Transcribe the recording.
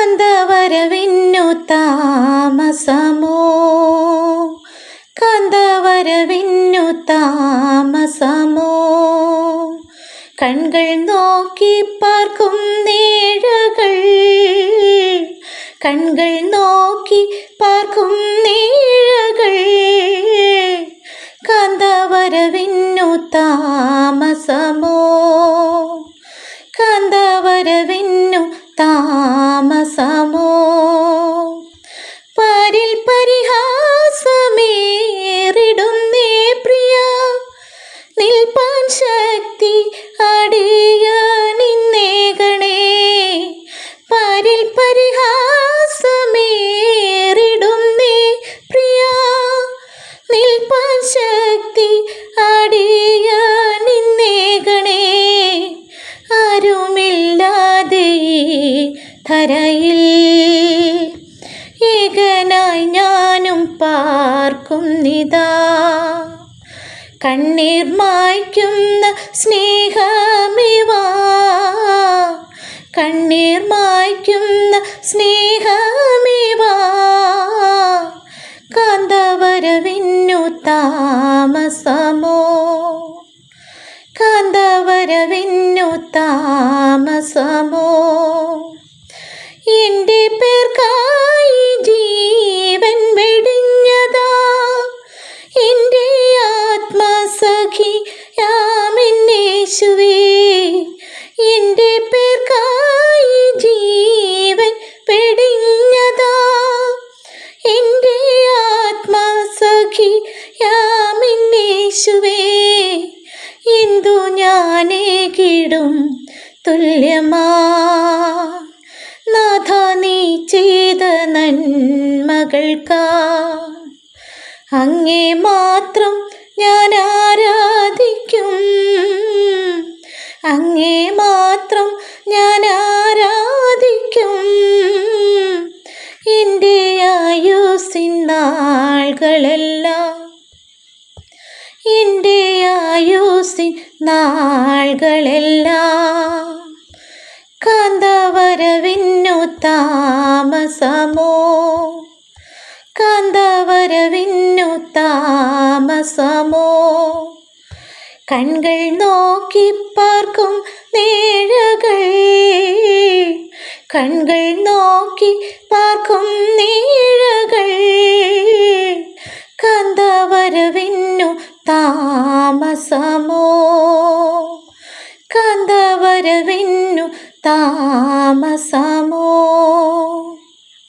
കാന്തവരവിന്നു താമസമോ? കന്തവരവിന്നു താമസമോ? കൺകൾ നോക്കി പാർക്കും നേഴകൾ. കൺകൾ നോക്കി പാർക്കും നേഴകൾ. കന്തവരവിന്നു താമസമോ? കാന്തവരവിന്നു താമസമോ പാരിൽ പരിഹാസമേറിടുന്നേ പ്രിയ. നിൽപ്പാൻ ശക്തി അടിയ നിന്നേകണേ പാരിൽ പരിഹാസമേറിടുന്നേ പ്രിയ. നിൽപ്പാൻ ശക്തി അടിയ ധരയിൽ ഏകനായി ഞാനും പാർക്കുന്നിതാ കണ്ണീർ മായ്ക്കുന്ന സ്നേഹമിവാ. കണ്ണീർ മായ്ക്കുന്ന സ്നേഹമിവാ. കാന്തവരവിന്നു താമസമോ? കാന്തവരവിന്നു താമസമോ? എന്റെ പേർക്കായി ജീവൻ വെടിഞ്ഞതാ. എന്റെ ആത്മസഖി യാമിന്നേശുവേ എന്റെ പേർക്കായി ജീവൻ വെടിഞ്ഞതാ. എന്റെ ആത്മസഖി യാമിന്നേശുവേ എന്തു ഞാനേകിടും തുല്യമാ നാഥ നീ ചെയ്ത നന്മകൾക്കാ അങ്ങേ മാത്രം ഞാൻ ആരാധിക്കും. അങ്ങേ മാത്രം ഞാൻ ആരാധിക്കും. എന്റെ ആയുസിൻ നാളുകളെല്ലാം എന്റെ ആയുസിൻ നാളുകളെല്ലാം കാന്തവരവിന്നു താമസമോ? കാന്തവരവിന്നു താമസമോ? കൺകൾ നോക്കി പാർക്കും നീഴകൾ. കൺകൾ നോക്കി പാർക്കും നീഴകൾ. കാന്തവരവിന്നു താമസമോ? കാന്തവരവിന്നു താമസമോ?